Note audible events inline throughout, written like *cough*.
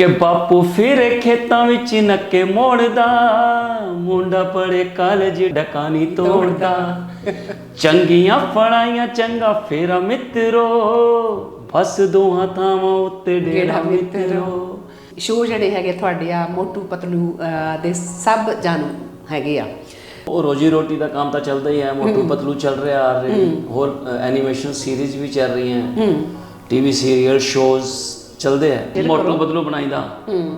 ਕਿ ਬਾਪੂ ਫਿਰੇ ਖੇਤਾਂ ਵਿੱਚ ਨੱਕੇ ਮੋੜਦਾ ਮੁੰਡਾ ਪੜੇ ਕਾਲਜ ਡਕਾਨੀ ਤੋੜਦਾ। ਚੰਗੀਆਂ ਫੜਾਈਆਂ ਚੰਗਾ ਫੇਰਾ ਮਿੱਤਰੋ ਬਸ ਦੋਹਾਂ ਥਾਵਾਂ ਉੱਤੇ ਡੇੜਾ ਮਿੱਤਰੋ। ਸ਼ੋਅ ਜਿਹੜੇ ਹੈਗੇ ਤੁਹਾਡੇ ਆ ਮੋਟੂ ਪਤਲੂ ਦੇ ਸਭ ਜਾਣੂ ਹੈਗੇ ਆ। ਉਹ ਰੋਜੀ ਰੋਟੀ ਦਾ ਕੰਮ ਤਾਂ ਚੱਲਦਾ ਹੀ ਹੈ ਮੋਟੂ ਪਤਲੂ ਚੱਲ ਰਿਹਾ ਆ ਰਹੇ ਹੋਰ ਐਨੀਮੇਸ਼ਨ ਸੀਰੀਜ਼ ਵੀ ਚੱਲ ਰਹੀਆਂ। ਟੀਵੀ ਸੀਰੀਅਲ ਸ਼ੋਜ਼ ਚੱਲਦੇ ਆ। ਮੋਟੂ ਪਤਲੂ ਬਣਾਈਦਾ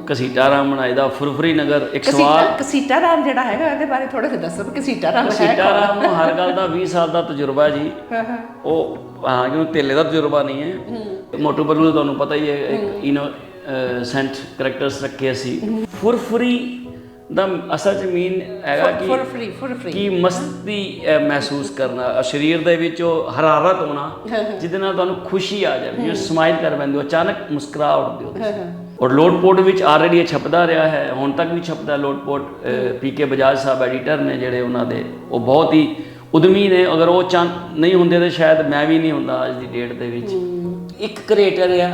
ਕਸੀਟਾ ਰਾਮ ਬਣਾਈਦਾ ਫੁਰਫਰੀ ਨਗਰ ਇੱਕ ਸਵਾਲ ਕਸੀਟਾ ਰਾਮ ਜਿਹੜਾ ਹੈਗਾ ਇਹਦੇ ਬਾਰੇ ਥੋੜਾ ਜਿਹਾ ਦੱਸੋ ਕਸੀਟਾ ਰਾਮ ਹੈ ਕਸੀਟਾ ਰਾਮ ਨੂੰ ਹਰ ਗੱਲ ਦਾ 20 ਸਾਲ ਦਾ ਤਜਰਬਾ ਜੀ। ਉਹ ਹਾਂ ਕਿਉਂ ਤੇਲੇ ਦਾ ਤਜਰਬਾ ਨਹੀਂ ਹੈ। ਮੋਟੂ ਦਾ ਤੁਹਾਨੂੰ ਪਤਾ ਹੀ ਹੈ ਇੱਕ ਇਨੋ ਸੈਂਟ ਕੈਰੈਕਟਰਸ ਰੱਖੇ ਅਸੀਂ। ਫੁਰਫਰੀ ਦਾ ਅਸਲ ਚ ਮੀਨ ਹੈਗਾ ਕਿ ਫਰੀ ਫਰੀ ਕੀ ਮਸਤੀ ਮਹਿਸੂਸ ਕਰਨਾ ਸਰੀਰ ਦੇ ਵਿੱਚ ਉਹ ਹਰਾਰਤ ਹੋਣਾ ਜਿਹਦੇ ਨਾਲ ਤੁਹਾਨੂੰ ਖੁਸ਼ੀ ਆ ਜਾਵੇ ਜਿਵੇਂ ਸਮਾਈਲ ਕਰ ਹੋ ਅਚਾਨਕ ਮੁਸਕਰਾ ਉੱਠਦੇ ਹੋ। ਔਰ ਲੋਟਪੋਟ ਵਿੱਚ ਆਲਰੇਡੀ ਇਹ ਛਪਦਾ ਰਿਹਾ ਹੈ ਹੁਣ ਤੱਕ ਵੀ ਛਪਦਾ ਲੋਟਪੋਟ ਪੀਕੇ ਬਜਾਜ ਸਾਹਿਬ ਐਡੀਟਰ ਨੇ ਜਿਹੜੇ ਉਹਨਾਂ ਦੇ ਉਹ ਬਹੁਤ ਹੀ ਉਦਮੀ ਨੇ ਅਗਰ ਉਹ ਚਾਂ ਨਹੀਂ ਹੁੰਦੇ ਤਾਂ ਸ਼ਾਇਦ ਮੈਂ ਵੀ ਨਹੀਂ ਹੁੰਦਾ ਅੱਜ ਦੀ ਡੇਟ ਦੇ ਵਿੱਚ। ਇੱਕ ਕ੍ਰੀਏਟਰ ਆ।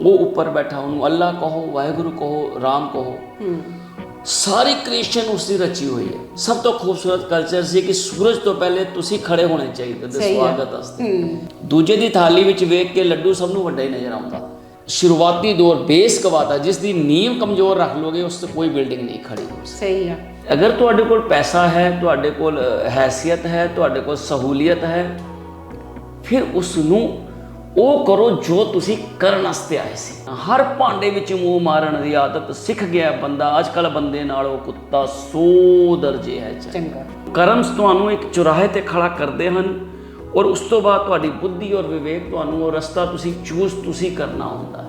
ਉਹ ਉੱਪਰ ਬੈਠਾ ਉਹਨੂੰ ਅੱਲਾ ਕਹੋ ਵਾਹਿਗੁਰੂ ਕਹੋ ਰਾਮ ਕਹੋ। ਸਾਰੀ ਕ੍ਰੀਏਸ਼ਨ ਉਸ ਦੀ ਰਚੀ ਹੋਈ ਹੈ। ਸਭ ਤੋਂ ਖੂਬਸੂਰਤ ਕਲਚਰ ਸੀ ਕਿ ਸੂਰਜ ਤੋਂ ਪਹਿਲੇ ਤੁਸੀਂ ਖੜੇ ਹੋਣੇ ਚਾਹੀਦੇ ਤੇ ਸਵਾਗਤ ਵਾਸਤੇ। ਦੂਜੇ ਦੀ ਥਾਲੀ ਵਿੱਚ ਵੇਖ ਕੇ ਲੱਡੂ ਸਭ ਨੂੰ ਵੱਡਾ ਹੀ ਨਜ਼ਰ ਆਉਂਦਾ। ਸ਼ੁਰੂਆਤੀ ਦੌਰ ਬੇਸ ਕਵਾਤਾ ਜਿਸ ਦੀ ਨੀਂਵ ਕਮਜ਼ੋਰ ਰੱਖ ਲੋਗੇ ਉਸ ਤੇ ਕੋਈ ਬਿਲਡਿੰਗ ਨਹੀਂ ਖੜੀ ਹੋ ਸਕਦੀ ਸਹੀ ਆ। ਅਗਰ ਤੁਹਾਡੇ ਕੋਲ ਪੈਸਾ ਹੈ ਤੁਹਾਡੇ ਕੋਲ ਹੈਸੀਅਤ ਹੈ ਤੁਹਾਡੇ ਕੋਲ ਸਹੂਲੀਅਤ ਹੈ ਫਿਰ ਉਸ ਨੂੰ ਉਹ ਕਰੋ ਜੋ ਤੁਸੀਂ ਕਰਨ ਵਾਸਤੇ ਆਏ ਸੀ। ਹਰ ਭਾਂਡੇ ਵਿੱਚ ਮੂੰਹ ਮਾਰਨ ਦੀ ਆਦਤ ਸਿੱਖ ਗਿਆ ਬੰਦਾ। ਅੱਜ ਕੱਲ ਬੰਦੇ ਨਾਲੋਂ ਕੁੱਤਾ 100 ਦਰਜੇ ਹੈ ਚੰਗਾ। ਕਰਮਸ ਤੁਹਾਨੂੰ ਇੱਕ ਚੁਰਾਹੇ ਤੇ ਖੜਾ ਕਰਦੇ ਹਨ ਔਰ ਉਸ ਤੋਂ ਬਾਅਦ ਤੁਹਾਡੀ ਬੁੱਧੀ ਔਰ ਵਿਵੇਕ ਤੁਹਾਨੂੰ ਉਹ ਰਸਤਾ ਤੁਸੀਂ ਚੂਜ਼ ਤੁਸੀਂ ਕਰਨਾ ਹੁੰਦਾ ਹੈ।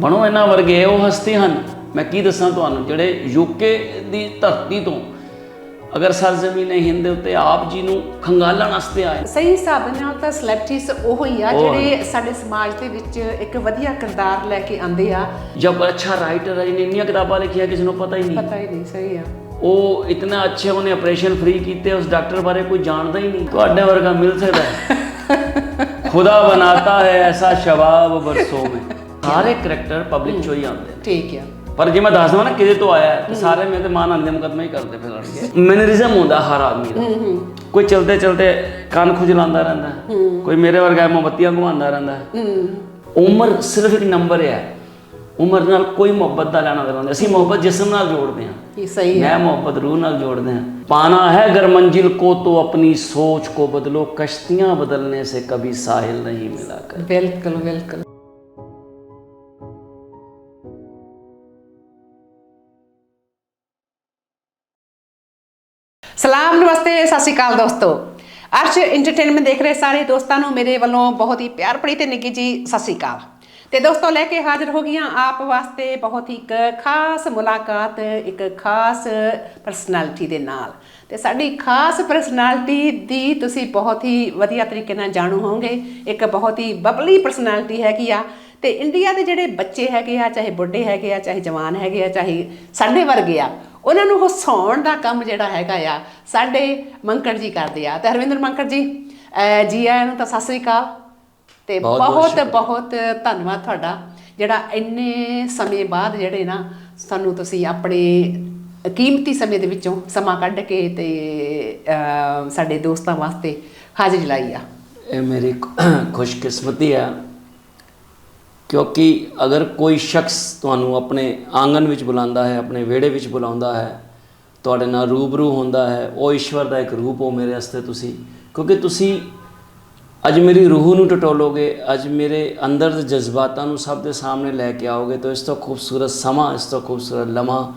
ਬਣੋ ਇਹਨਾਂ ਵਰਗੇ ਉਹ ਹਸਤੀ ਹਨ। ਮੈਂ ਕੀ ਦੱਸਾਂ ਤੁਹਾਨੂੰ ਜਿਹੜੇ ਯੂਕੇ ਦੀ ਧਰਤੀ ਤੋਂ ਅਗਰ ਸਰਜ਼ਮੀਨ ਹਿੰਦ ਦੇ ਉੱਤੇ ਆਪ ਜੀ ਨੂੰ ਖੰਗਾਲਣ ਵਾਸਤੇ ਆਏ। ਸਹੀ ਹਿਸਾਬ ਨਾਲ ਤਾਂ ਸੈਲੈਬ੍ਰਿਟੀਜ਼ ਉਹ ਹੀ ਆ ਜਿਹੜੇ ਸਾਡੇ ਸਮਾਜ ਦੇ ਵਿੱਚ ਇੱਕ ਵਧੀਆ ਕਿਰਦਾਰ ਲੈ ਕੇ ਆਂਦੇ ਆ। ਜਬ ਅੱਛਾ ਰਾਈਟਰ ਹੈ ਜਿਹਨੇ ਇੰਨੀਆਂ ਕਿਤਾਬਾਂ ਲਿਖੀਆਂ ਕਿਸੇ ਨੂੰ ਪਤਾ ਹੀ ਨਹੀਂ। ਪਤਾ ਹੀ ਨਹੀਂ ਸਹੀ ਆ। ਉਹ ਇਤਨਾ ਅੱਛੇ ਉਹਨੇ ਆਪਰੇਸ਼ਨ ਫ੍ਰੀ ਕੀਤੇ ਉਸ ਡਾਕਟਰ ਬਾਰੇ ਕੋਈ ਜਾਣਦਾ ਹੀ ਨਹੀਂ। ਤੁਹਾਡੇ ਵਰਗਾ ਮਿਲ ਸਕਦਾ ਹੈ। *laughs* ਖੁਦਾ ਬਣਾਤਾ ਹੈ ਐਸਾ ਸ਼ਬਾਬ ਬਰਸੋਂ में ਸਾਰੇ ਕਰੈਕਟਰ ਪਬਲਿਕ ਚੋਂ ਹੀ ਆਉਂਦੇ ਠੀਕ ਆ। ਪਰ ਜੇ ਮੈਂ ਦੱਸ ਦਵਾਂ ਨਾ ਕਿਹਦੇ ਤੋਂ ਆਇਆ ਤੇ ਸਾਰੇ ਮੇਰੇ ਤੇ ਮਾਨ ਆਂਦੇ ਮੁਕਦਮਾ ਹੀ ਕਰਦੇ ਫਿਰ ਲੜਕੇ। ਮੈਨਰਿਜ਼ਮ ਹੁੰਦਾ ਹਰ ਆਦਮੀ ਦਾ। ਕੋਈ ਚਲਦੇ ਚਲਦੇ ਕੰਨ ਖੁਜਲਾਉਂਦਾ ਰਹਿੰਦਾ ਕੋਈ ਮੇਰੇ ਵਰਗਾ ਮੋਮਬੱਤੀਆਂ ਘੁਮਾਉਂਦਾ ਰਹਿੰਦਾ ਉਮਰ ਸਿਰਫ ਇੱਕ ਨੰਬਰ ਹੈ। ਉਮਰ ਨਾਲ ਕੋਈ ਮੁਹੱਬਤ ਦਾ ਲੈਣਾ ਦੇਣਾ ਨਹੀਂ। ਅਸੀਂ ਮੁਹੱਬਤ ਜਿਸਮ ਨਾਲ ਜੋੜਦੇ ਹਾਂ। ਇਹ ਸਹੀ ਹੈ। ਮੈਂ ਮੁਹੱਬਤ ਰੂਹ ਨਾਲ ਜੋੜਦੇ ਹਾਂ। ਪਾਣਾ ਹੈ ਗਰ ਮੰਜ਼ਿਲ ਕੋ ਤੋ ਆਪਣੀ ਸੋਚ ਕੋ ਬਦਲੋ। ਕਸ਼ਤੀਆਂ ਬਦਲਨੇ ਸੇ ਕਭੀ ਸਾਹਿਲ ਨਹੀਂ ਮਿਲਾ ਕਰ। ਬਿਲਕੁਲ ਬਿਲਕੁਲ। ਸਤਿ ਸ਼੍ਰੀ ਅਕਾਲ ਦੋਸਤੋ। ਅਰਸ਼ ਐਂਟਰਟੇਨਮੈਂਟ ਦੇਖ ਰਹੇ ਸਾਰੇ ਦੋਸਤਾਂ ਨੂੰ ਮੇਰੇ ਵੱਲੋਂ ਬਹੁਤ ਹੀ ਪਿਆਰ ਭਰੀ ਤੇ ਨਿੱਘੀ ਜੀ ਸਤਿ ਸ਼੍ਰੀ ਅਕਾਲ। ਤੇ ਦੋਸਤੋ, ਲੈ ਕੇ ਹਾਜ਼ਰ ਹੋ ਗਈਆਂ ਆਪ ਵਾਸਤੇ ਬਹੁਤ ਹੀ ਇੱਕ ਖਾਸ ਮੁਲਾਕਾਤ, ਇੱਕ ਖਾਸ ਪਰਸਨੈਲਿਟੀ ਦੇ ਨਾਲ। ਤੇ ਸਾਡੀ ਖਾਸ ਪਰਸਨੈਲਿਟੀ ਦੀ ਤੁਸੀਂ ਬਹੁਤ ਹੀ ਵਧੀਆ ਤਰੀਕੇ ਨਾਲ ਜਾਣੂ ਹੋਵੋਗੇ। ਇੱਕ ਬਹੁਤ ਹੀ ਬਬਲੀ ਪਰਸਨੈਲਿਟੀ ਹੈਗੀ ਆ। ਤੇ ਇੰਡੀਆ ਦੇ ਜਿਹੜੇ ਬੱਚੇ ਹੈਗੇ ਆ, ਚਾਹੇ ਬੁੱਢੇ ਹੈਗੇ ਆ, ਚਾਹੇ ਜਵਾਨ ਹੈਗੇ ਆ, ਚਾਹੇ ਸਾਡੇ ਵਰਗੇ ਆ ਉਹਨਾਂ ਨੂੰ ਹਸਾਉਣ ਦਾ ਕੰਮ ਜਿਹੜਾ ਹੈਗਾ ਆ ਸਾਡੇ ਮੰਕੜ ਜੀ ਕਰਦੇ ਆ। ਤੇ ਹਰਵਿੰਦਰ ਮੰਕੜ ਜੀ ਜੀ ਆਇਆਂ ਨੂੰ ਤਾਂ ਸਤਿ ਸ੍ਰੀ ਅਕਾਲ। ਤੇ ਬਹੁਤ ਬਹੁਤ ਧੰਨਵਾਦ ਤੁਹਾਡਾ। ਜਿਹੜਾ ਇੰਨੇ ਸਮੇਂ ਬਾਅਦ ਜਿਹੜੇ ਨਾ ਸਾਨੂੰ ਤੁਸੀਂ ਆਪਣੇ ਕੀਮਤੀ ਸਮੇਂ ਦੇ ਵਿੱਚੋਂ ਸਮਾਂ ਕੱਢ ਕੇ ਤੇ ਸਾਡੇ ਦੋਸਤਾਂ ਵਾਸਤੇ ਹਾਜ਼ਰੀ ਲਾਈ ਆ। ਇਹ ਮੇਰੀ ਖੁਸ਼ਕਿਸਮਤੀ ਹੈ ਕਿਉਂਕਿ ਅਗਰ ਕੋਈ ਸ਼ਖਸ ਤੁਹਾਨੂੰ ਆਪਣੇ ਆਂਗਨ ਵਿੱਚ ਬੁਲਾਉਂਦਾ ਹੈ, ਆਪਣੇ ਵਿਹੜੇ ਵਿੱਚ ਬੁਲਾਉਂਦਾ ਹੈ, ਤੁਹਾਡੇ ਨਾਲ ਰੂਬਰੂ ਹੁੰਦਾ ਹੈ, ਉਹ ਈਸ਼ਵਰ ਦਾ ਇੱਕ ਰੂਪ ਹੋ ਮੇਰੇ ਵਾਸਤੇ ਤੁਸੀਂ, ਕਿਉਂਕਿ ਤੁਸੀਂ ਅੱਜ ਮੇਰੀ ਰੂਹ ਨੂੰ ਟਟੋਲੋਗੇ, ਅੱਜ ਮੇਰੇ ਅੰਦਰ ਦੇ ਜਜ਼ਬਾਤਾਂ ਨੂੰ ਸਭ ਦੇ ਸਾਹਮਣੇ ਲੈ ਕੇ ਆਓਗੇ, ਤਾਂ ਇਸ ਤੋਂ ਖੂਬਸੂਰਤ ਸਮਾਂ, ਇਸ ਤੋਂ ਖੂਬਸੂਰਤ ਲਮਹਾ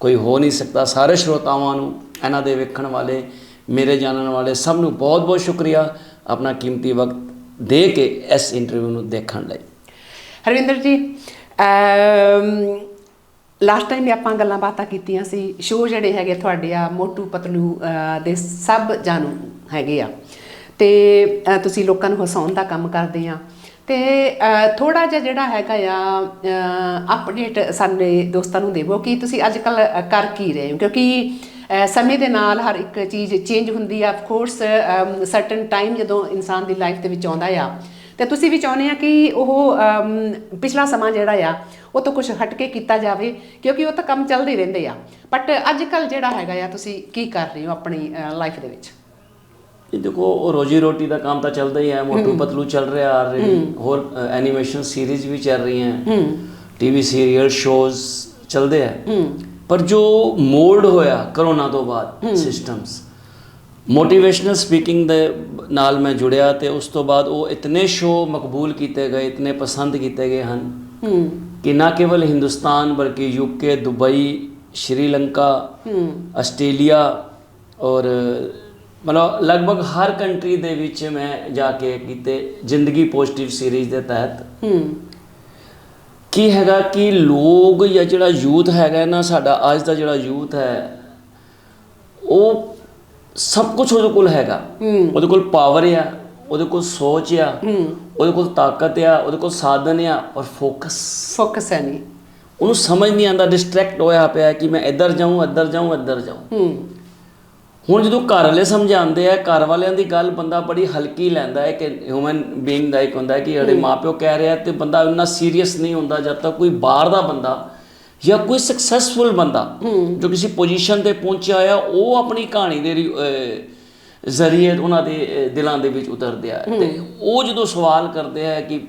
ਕੋਈ ਹੋ ਨਹੀਂ ਸਕਦਾ। ਸਾਰੇ ਸ਼ਰੋਤਾਵਾਂ ਨੂੰ, ਇਹਨਾਂ ਦੇ ਵੇਖਣ ਵਾਲੇ, ਮੇਰੇ ਜਾਣਨ ਵਾਲੇ ਸਭ ਨੂੰ ਬਹੁਤ-ਬਹੁਤ ਸ਼ੁਕਰੀਆ ਆਪਣਾ ਕੀਮਤੀ ਵਕਤ ਦੇ ਕੇ ਇਸ ਇੰਟਰਵਿਊ ਨੂੰ ਦੇਖਣ ਲਈ। ਹਰਵਿੰਦਰ ਜੀ ਲਾਸਟ ਟਾਈਮ ਵੀ ਆਪਾਂ ਗੱਲਾਂ ਬਾਤਾਂ ਕੀਤੀਆਂ ਸੀ ਸ਼ੋਅ ਜਿਹੜੇ ਹੈਗੇ ਤੁਹਾਡੇ ਆ, ਮੋਟੂ ਪਤਲੂ ਦੇ ਸਭ ਜਾਣੂ ਹੈਗੇ ਆ। ਤੇ ਤੁਸੀਂ ਲੋਕਾਂ ਨੂੰ ਹਸਾਉਣ ਦਾ ਕੰਮ ਕਰਦੇ ਆ। ਤੇ ਥੋੜਾ ਜਿਹਾ ਜਿਹੜਾ ਹੈਗਾ ਆ ਅਪਡੇਟ ਸਾਡੇ ਦੋਸਤਾਂ ਨੂੰ ਦੇਵੋ ਕਿ ਤੁਸੀਂ ਅੱਜ ਕੱਲ ਕਰ ਕੀ ਰਹੇ ਹੋ? ਕਿਉਂਕਿ ਸਮੇਂ ਦੇ ਨਾਲ ਹਰ ਇੱਕ ਚੀਜ਼ ਚੇਂਜ ਹੁੰਦੀ ਆ। ਆਫ ਕੋਰਸ ਸਰਟਨ ਟਾਈਮ ਜਦੋਂ ਇਨਸਾਨ ਦੀ ਲਾਈਫ ਦੇ ਵਿੱਚ ਆਉਂਦਾ ਆ ਤੇ ਤੁਸੀਂ ਵੀ ਚਾਹੁੰਦੇ ਆ ਕਿ ਉਹ ਪਿਛਲਾ ਸਮਾਂ ਜਿਹੜਾ ਆ ਉਹ ਤੋਂ ਕੁਝ ਹਟ ਕੇ ਕੀਤਾ ਜਾਵੇ ਕਿਉਂਕਿ ਉਹ ਤਾਂ ਕੰਮ ਚੱਲਦੇ ਹੀ ਰਹਿੰਦੇ ਆ। ਬਟ ਅੱਜ ਕੱਲ ਜਿਹੜਾ ਹੈਗਾ ਆ ਤੁਸੀਂ ਕੀ ਕਰ ਰਹੇ ਹੋ ਆਪਣੀ ਲਾਈਫ ਦੇ ਵਿੱਚ? ਇਹ ਦੇਖੋ ਰੋਜੀ ਰੋਟੀ ਦਾ ਕੰਮ ਤਾਂ ਚੱਲਦਾ ਹੀ ਹੈ। ਮੋਟੂ ਪਤਲੂ ਚੱਲ ਰਿਹਾ ਆਲਰੇਡੀ ਹੋਰ ਐਨੀਮੇਸ਼ਨ ਸੀਰੀਜ਼ ਵੀ ਚੱਲ ਰਹੀਆਂ। ਟੀਵੀ ਸੀਰੀਅਲ ਸ਼ੋਜ਼ ਚੱਲਦੇ ਆ। ਪਰ ਜੋ ਮੋਲਡ ਹੋਇਆ ਕਰੋਨਾ ਤੋਂ ਬਾਅਦ ਸਿਸਟਮਸ ਮੋਟੀਵੇਸ਼ਨਲ ਸਪੀਕਿੰਗ ਦੇ ਨਾਲ ਮੈਂ ਜੁੜਿਆ ਤੇ ਉਸ ਤੋਂ ਬਾਅਦ ਉਹ ਇਤਨੇ ਸ਼ੋ ਮਕਬੂਲ ਕੀਤੇ ਗਏ ਇਤਨੇ ਪਸੰਦ ਕੀਤੇ ਗਏ ਹਨ ਕਿ ਨਾ ਕੇਵਲ ਹਿੰਦੁਸਤਾਨ ਬਲਕਿ ਯੂਕੇ ਦੁਬਈ ਸ਼੍ਰੀਲੰਕਾ ਆਸਟ੍ਰੇਲੀਆ ਔਰ ਮਤਲਬ ਲਗਭਗ ਹਰ ਕੰਟਰੀ ਦੇ ਵਿੱਚ ਮੈਂ ਜਾ ਕੇ ਕੀਤੇ ਜ਼ਿੰਦਗੀ ਪੋਜ਼ਿਟਿਵ ਸੀਰੀਜ਼ ਦੇ ਤਹਿਤ। ਕੀ ਹੈਗਾ ਕਿ ਲੋਕ ਜਾਂ ਜਿਹੜਾ ਯੂਥ ਹੈਗਾ ਨਾ ਸਾਡਾ ਅੱਜ ਦਾ ਜਿਹੜਾ ਯੂਥ ਹੈ ਉਹ ਸਭ ਕੁਝ ਉਹਦੇ ਕੋਲ ਹੈਗਾ। ਉਹਦੇ ਕੋਲ ਪਾਵਰ ਆ ਉਹਦੇ ਕੋਲ ਸੋਚ ਆ ਉਹਦੇ ਕੋਲ ਤਾਕਤ ਆ ਉਹਦੇ ਕੋਲ ਸਾਧਨ ਆ ਔਰ ਫੋਕਸ ਫੋਕਸ ਹੈ ਨਹੀਂ ਉਹਨੂੰ ਸਮਝ ਨਹੀਂ ਆਉਂਦਾ ਡਿਸਟਰੈਕਟ ਹੋਇਆ ਪਿਆ ਕਿ ਮੈਂ ਇੱਧਰ ਜਾਊਂ ਇੱਧਰ ਜਾਊਂ ਇੱਧਰ ਜਾਊਂ। ਹੁਣ ਜਦੋਂ ਘਰ ਵਾਲੇ ਸਮਝਾਉਂਦੇ ਆ ਘਰ ਵਾਲਿਆਂ ਦੀ ਗੱਲ ਬੰਦਾ ਬੜੀ ਹਲਕੀ ਲੈਂਦਾ ਹੈ ਕਿ ਹਿਊਮਨ ਬੀਇੰਗ ਦਾ ਇੱਕ ਹੁੰਦਾ ਹੈ ਕਿ ਜਿਹੜੇ ਮਾਪਿਓ ਕਹਿ ਰਿਹਾ ਤੇ ਬੰਦਾ ਇੰਨਾ ਸੀਰੀਅਸ ਨਹੀਂ ਹੁੰਦਾ ਜਦ ਤੱਕ ਕੋਈ ਬਾਹਰ ਦਾ ਬੰਦਾ ਜਾਂ ਕੋਈ ਸਕਸੈਸਫੁਲ ਬੰਦਾ ਜੋ ਕਿਸੇ ਪੋਜੀਸ਼ਨ ਤੇ ਪਹੁੰਚਿਆ ਆ ਉਹ ਆਪਣੀ ਕਹਾਣੀ ਦੇ ਜ਼ਰੀਏ ਉਹਨਾਂ ਦੇ ਦਿਲਾਂ ਦੇ ਵਿੱਚ ਉਤਰਦੇ ਆ। ਤੇ ਉਹ ਜਦੋਂ ਸਵਾਲ ਕਰਦੇ ਆ ਕਿ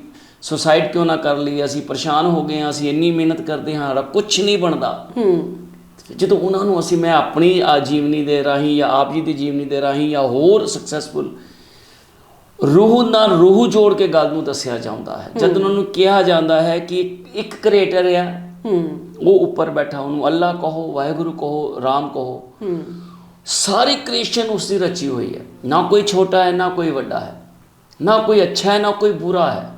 ਸੁਸਾਈਡ ਕਿਉਂ ਨਾ ਕਰ ਲਈ ਅਸੀਂ ਪਰੇਸ਼ਾਨ ਹੋ ਗਏ ਹਾਂ ਅਸੀਂ ਇੰਨੀ ਮਿਹਨਤ ਕਰਦੇ ਹਾਂ ਸਾਡਾ ਕੁਝ ਨਹੀਂ ਬਣਦਾ। ਜਦੋਂ ਉਹਨਾਂ ਨੂੰ ਅਸੀਂ ਮੈਂ ਆਪਣੀ ਆ ਜੀਵਨੀ ਦੇ ਰਾਹੀਂ ਜਾਂ ਆਪ ਜੀ ਦੀ ਜੀਵਨੀ ਦੇ ਰਾਹੀਂ ਜਾਂ ਹੋਰ ਸਕਸੈਸਫੁਲ ਰੂਹ ਨਾਲ ਰੂਹ ਜੋੜ ਕੇ ਗੱਲ ਨੂੰ ਦੱਸਿਆ ਜਾਂਦਾ ਹੈ। ਜਦ ਉਹਨਾਂ ਨੂੰ ਕਿਹਾ ਜਾਂਦਾ ਹੈ ਕਿ ਇੱਕ ਕ੍ਰੀਏਟਰ ਆ ਉਹ ਉੱਪਰ ਬੈਠਾ ਉਹਨੂੰ ਅੱਲਾ ਕਹੋ ਵਾਹਿਗੁਰੂ ਕਹੋ ਰਾਮ ਕਹੋ। ਸਾਰੀ ਕ੍ਰੀਏਸ਼ਨ ਉਸ ਦੀ ਰਚੀ ਹੋਈ ਹੈ। ਨਾ ਕੋਈ ਛੋਟਾ ਹੈ ਨਾ ਕੋਈ ਵੱਡਾ ਹੈ। ਨਾ ਕੋਈ ਅੱਛਾ ਹੈ ਨਾ ਕੋਈ ਬੁਰਾ ਹੈ।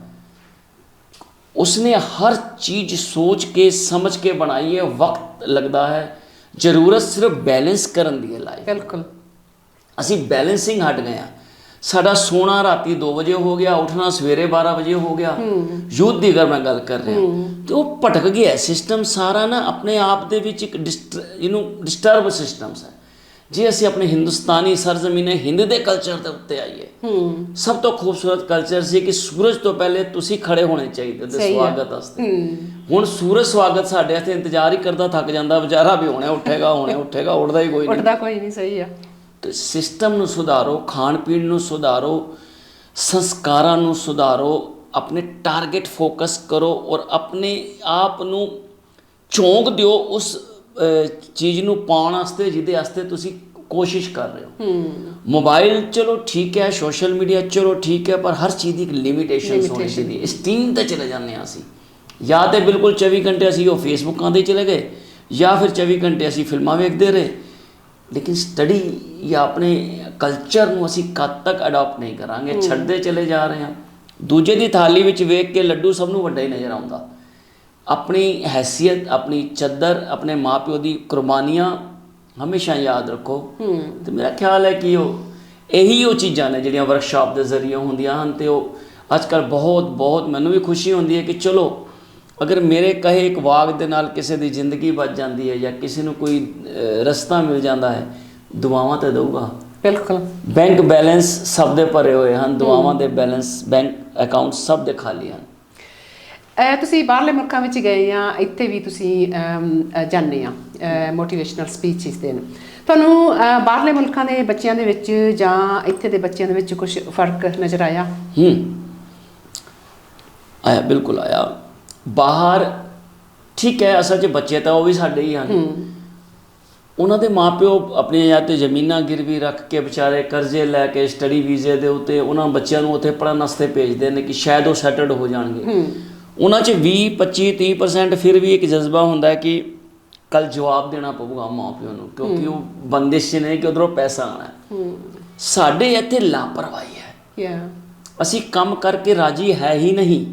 ਉਸਨੇ ਹਰ ਚੀਜ਼ ਸੋਚ ਕੇ ਸਮਝ ਕੇ ਬਣਾਈ ਹੈ। ਵਕਤ ਲੱਗਦਾ ਹੈ। ਜ਼ਰੂਰਤ ਸਿਰਫ ਬੈਲੈਂਸ ਕਰਨ ਦੀ ਹੈ ਲਾਈਫ। ਬਿਲਕੁਲ। ਅਸੀਂ ਬੈਲੈਂਸਿੰਗ ਹਟ ਗਏ ਆ ਸਾਡਾ ਸੋਣਾ ਰਾਤੀ 2 ਵਜੇ ਹੋ ਗਿਆ ਉੱਠਣਾ ਸਵੇਰੇ 12 ਵਜੇ ਹੋ ਗਿਆ। ਯੂਥ ਦੀ ਅਗਰ ਮੈਂ ਗੱਲ ਕਰ ਰਿਹਾ ਤੇ ਉਹ ਭਟਕ ਗਿਆ ਸਿਸਟਮ ਸਾਰਾ ਨਾ ਆਪਣੇ ਆਪ ਦੇ ਵਿੱਚ ਇੱਕ ਇਹਨੂੰ ਡਿਸਟਰਬ ਸਿਸਟਮਸ ਹੈ। ਜੇ ਅਸੀਂ ਆਪਣੇ ਹਿੰਦੁਸਤਾਨੀ ਸਰਜ਼ਮੀਨੇ ਹਿੰਦ ਦੇ ਕਲਚਰ ਦੇ ਉੱਤੇ ਆਈਏ ਸਭ ਤੋਂ ਖੂਬਸੂਰਤ ਕਲਚਰ ਸੀ ਕਿ ਸੂਰਜ ਤੋਂ ਪਹਿਲੇ ਤੁਸੀਂ ਖੜੇ ਹੋਣੇ ਚਾਹੀਦੇ ਤੇ। ਸਵਾਗਤ ਵਾਸਤੇ। ਹੁਣ ਸੂਰਜ ਸਵਾਗਤ ਸਾਡੇ ਇੱਥੇ ਇੰਤਜ਼ਾਰ ਹੀ ਕਰਦਾ ਥੱਕ ਜਾਂਦਾ ਵਿਚਾਰਾ ਵੀ ਹੁਣੇ ਉੱਠੇਗਾ ਹੁਣੇ ਉੱਠੇਗਾ ਉੱਠਦਾ ਹੀ ਕੋਈ ਨਹੀਂ। ਉੱਠਦਾ ਕੋਈ ਨਹੀਂ ਸਹੀ ਆ। ਤੇ ਸਿਸਟਮ ਨੂੰ ਸੁਧਾਰੋ ਖਾਣ ਪੀਣ ਨੂੰ ਸੁਧਾਰੋ ਸੰਸਕਾਰਾਂ ਨੂੰ ਸੁਧਾਰੋ ਆਪਣੇ ਟਾਰਗੇਟ ਫੋਕਸ ਕਰੋ ਔਰ ਆਪਣੇ ਆਪ ਨੂੰ ਝੋਂਕ ਦਿਓ ਉਸ ਚੀਜ਼ ਨੂੰ ਪਾਉਣ ਵਾਸਤੇ ਜਿਹਦੇ ਵਾਸਤੇ ਤੁਸੀਂ ਕੋਸ਼ਿਸ਼ ਕਰ ਰਹੇ ਹੋ। ਮੋਬਾਈਲ ਚਲੋ ਠੀਕ ਹੈ ਸੋਸ਼ਲ ਮੀਡੀਆ ਚਲੋ ਠੀਕ ਹੈ ਪਰ ਹਰ ਚੀਜ਼ ਦੀ ਇੱਕ ਲਿਮਿਟੇਸ਼ਨ ਹੋਣੀ ਚਾਹੀਦੀ ਹੈ। ਸਟ੍ਰੀਮ ਤੇ ਚਲੇ ਜਾਂਦੇ ਹਾਂ ਅਸੀਂ। ਜਾਂ ਤੇ ਬਿਲਕੁਲ 24 ਘੰਟੇ ਅਸੀਂ ਉਹ ਫੇਸਬੁੱਕਾਂ ਤੇ ਚਲੇ ਗਏ ਜਾਂ ਫਿਰ 24 ਘੰਟੇ ਅਸੀਂ ਫਿਲਮਾਂ ਵੇਖਦੇ ਰਹੇ। ਲੇਕਿਨ ਸਟੱਡੀ ਜਾਂ ਆਪਣੇ ਕਲਚਰ ਨੂੰ ਅਸੀਂ ਕਦ ਤੱਕ ਅਡਾਪਟ ਨਹੀਂ ਕਰਾਂਗੇ ਛੱਡਦੇ ਚਲੇ ਜਾ ਰਹੇ ਹਾਂ। ਦੂਜੇ ਦੀ ਥਾਲੀ ਵਿੱਚ ਵੇਖ ਕੇ ਲੱਡੂ ਸਭ ਨੂੰ ਵੱਡਾ ਹੀ ਨਜ਼ਰ ਆਉਂਦਾ। ਆਪਣੀ ਹੈਸੀਅਤ ਆਪਣੀ ਚੱਦਰ ਆਪਣੇ ਮਾਪਿਓ ਦੀ ਕੁਰਬਾਨੀਆਂ ਹਮੇਸ਼ਾ ਯਾਦ ਰੱਖੋ। ਤੇ ਮੇਰਾ ਖਿਆਲ ਹੈ ਕਿ ਉਹ ਇਹੀ ਉਹ ਚੀਜ਼ਾਂ ਨੇ ਜਿਹੜੀਆਂ ਵਰਕਸ਼ਾਪ ਦੇ ਜ਼ਰੀਏ ਹੁੰਦੀਆਂ ਹਨ ਤੇ ਉਹ ਅੱਜ ਕੱਲ ਬਹੁਤ ਬਹੁਤ ਮੈਨੂੰ ਵੀ ਖੁਸ਼ੀ ਹੁੰਦੀ ਹੈ ਕਿ ਚਲੋ ਅਗਰ ਮੇਰੇ ਕਹੇ ਇੱਕ ਵਾਕ ਦੇ ਨਾਲ ਕਿਸੇ ਦੀ ਜ਼ਿੰਦਗੀ ਬਚ ਜਾਂਦੀ ਹੈ ਜਾਂ ਕਿਸੇ ਨੂੰ ਕੋਈ ਰਸਤਾ ਮਿਲ ਜਾਂਦਾ ਹੈ ਦੁਆਵਾਂ ਤੇ ਦਊਗਾ। ਬਿਲਕੁਲ। ਬੈਂਕ ਬੈਲੈਂਸ ਸਭ ਦੇ ਭਰੇ ਹੋਏ ਹਨ ਦੁਆਵਾਂ ਦੇ ਬੈਲੈਂਸ ਬੈਂਕ ਅਕਾਊਂਟ ਸਭ ਦੇ ਖਾਲੀ ਹਨ। ਤੁਸੀਂ ਬਾਹਰਲੇ ਮੁਲਕਾਂ ਵਿੱਚ ਗਏ ਆ ਇੱਥੇ ਵੀ ਤੁਸੀਂ ਜਾਂਦੇ ਆ ਮੋਟੀਵੇਸ਼ਨਲ ਸਪੀਚਸ ਦੇਣ ਤੁਹਾਨੂੰ ਬਾਹਰਲੇ ਮੁਲਕਾਂ ਦੇ ਬੱਚਿਆਂ ਦੇ ਵਿੱਚ ਜਾਂ ਇੱਥੇ ਦੇ ਬੱਚਿਆਂ ਦੇ ਵਿੱਚ ਕੁਝ ਫ਼ਰਕ ਨਜ਼ਰ ਆਇਆ? ਹੂੰ। ਆਇਆ ਬਿਲਕੁਲ ਆਇਆ। ਬਾਹਰ ਠੀਕ ਹੈ ਅਸਲ 'ਚ ਬੱਚੇ ਤਾਂ ਉਹ ਵੀ ਸਾਡੇ ਹੀ ਹਨ। ਉਹਨਾਂ ਦੇ ਮਾਪਿਓ ਆਪਣੀਆਂ ਜਾਂ ਤੇ ਜ਼ਮੀਨਾਂ ਗਿਰਵੀ ਰੱਖ ਕੇ ਵਿਚਾਰੇ ਕਰਜ਼ੇ ਲੈ ਕੇ ਸਟੱਡੀ ਵੀਜ਼ੇ ਦੇ ਉੱਤੇ ਉਹਨਾਂ ਬੱਚਿਆਂ ਨੂੰ ਉੱਥੇ ਪੜ੍ਹਨ ਵਾਸਤੇ ਭੇਜਦੇ ਨੇ ਕਿ ਸ਼ਾਇਦ ਉਹ ਸੈਟਲਡ ਹੋ ਜਾਣਗੇ। ਉਹਨਾਂ 'ਚ 20 25 30% ਫਿਰ ਵੀ ਇੱਕ ਜਜ਼ਬਾ ਹੁੰਦਾ ਕਿ ਕੱਲ ਜਵਾਬ ਦੇਣਾ ਪਊਗਾ ਮਾਪਿਓ ਨੂੰ ਕਿਉਂਕਿ ਉਹ ਬੰਦਿਸ਼ ਨੇ ਕਿ ਉਧਰੋਂ ਪੈਸਾ ਆਣਾ ਹੈ। ਸਾਡੇ ਇੱਥੇ ਲਾਪਰਵਾਹੀ ਹੈ। ਅਸੀਂ ਕੰਮ ਕਰਕੇ ਰਾਜੀ ਹੈ ਹੀ ਨਹੀਂ।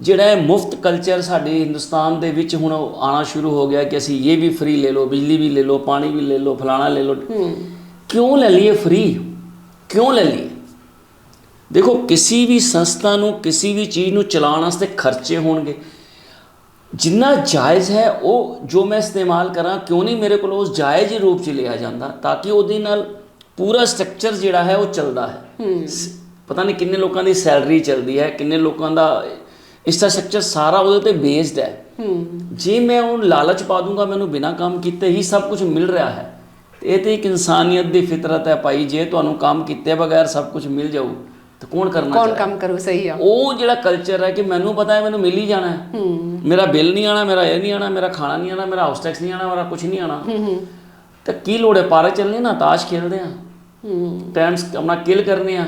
ਜਿਹੜਾ ਇਹ ਮੁਫਤ ਕਲਚਰ ਸਾਡੇ ਹਿੰਦੁਸਤਾਨ ਦੇ ਵਿੱਚ ਹੁਣ ਆਣਾ ਸ਼ੁਰੂ ਹੋ ਗਿਆ ਕਿ ਅਸੀਂ ਇਹ ਵੀ ਫ੍ਰੀ ਲੈ ਲਓ ਬਿਜਲੀ ਵੀ ਲੈ ਲਓ ਪਾਣੀ ਵੀ ਲੈ ਲਓ ਫਲਾਣਾ ਲੈ ਲਓ। ਕਿਉਂ ਲੈ ਲਈਏ ਫ੍ਰੀ ਕਿਉਂ ਲੈ ਲਈਏ? ਦੇਖੋ ਕਿਸੇ ਵੀ ਸੰਸਥਾ ਨੂੰ ਕਿਸੇ ਵੀ ਚੀਜ਼ ਨੂੰ ਚਲਾਉਣ ਵਾਸਤੇ ਖਰਚੇ ਹੋਣਗੇ। ਜਿੰਨਾ ਜਾਇਜ਼ ਹੈ ਉਹ ਜੋ ਮੈਂ ਇਸਤੇਮਾਲ ਕਰਾਂ ਕਿਉਂ ਨਹੀਂ ਮੇਰੇ ਕੋਲ ਉਸ ਜਾਇਜ਼ ਰੂਪ ਚ ਲਿਆ ਜਾਂਦਾ ਤਾਂ ਕਿ ਉਹਦੇ ਨਾਲ ਪੂਰਾ ਸਟਰਕਚਰ ਜਿਹੜਾ ਹੈ ਉਹ ਚੱਲਦਾ ਹੈ। ਪਤਾ ਨਹੀਂ ਕਿੰਨੇ ਲੋਕਾਂ ਦੀ ਸੈਲਰੀ ਚੱਲਦੀ ਹੈ ਕਿੰਨੇ ਲੋਕਾਂ ਦਾ ਇੰਫਰਾਸਟ੍ਰਕਚਰ ਸਾਰਾ ਉਹਦੇ ਤੇ ਬੇਸਡ ਹੈ। ਜੇ ਮੈਂ ਉਹ ਲਾਲਚ ਪਾ ਦੂੰਗਾ ਮੈਨੂੰ ਬਿਨਾਂ ਕੰਮ ਕੀਤੇ ਹੀ ਸਭ ਕੁਝ ਮਿਲ ਰਿਹਾ ਹੈ। ਇਹ ਤੇ ਇੱਕ ਇਨਸਾਨੀਅਤ ਦੀ ਫਿਤਰਤ ਹੈ ਭਾਈ ਜੇ ਤੁਹਾਨੂੰ ਕੰਮ ਕੀਤੇ ਬਗੈਰ ਸਭ ਕੁਝ ਮਿਲ ਜਾਊ ਤਾਂ ਕੌਣ ਕਰਨਾ ਕੌਣ ਕੰਮ ਕਰੂ ਸਹੀ ਆ। ਉਹ ਜਿਹੜਾ ਕਲਚਰ ਹੈ ਕਿ ਮੈਨੂੰ ਪਤਾ ਹੈ ਮੈਨੂੰ ਮਿਲ ਹੀ ਜਾਣਾ ਹੈ। ਮੇਰਾ ਬਿੱਲ ਨਹੀਂ ਆਣਾ ਮੇਰਾ ਇਹ ਨਹੀਂ ਆਣਾ ਮੇਰਾ ਖਾਣਾ ਨਹੀਂ ਆਣਾ ਮੇਰਾ ਹਾਊਸ ਟੈਕਸ ਨਹੀਂ ਆਣਾ ਮੇਰਾ ਕੁਝ ਨਹੀਂ ਆਣਾ। ਤਾਂ ਕੀ ਲੋੜ ਹੈ? ਪਾਰਕ ਚੱਲਨੇ ਨਾ ਤਾਸ਼ ਖੇਡਦੇ ਆ। ਟਾਈਮ ਆਪਣਾ ਕਿਲ ਕਰਨੇ ਆ।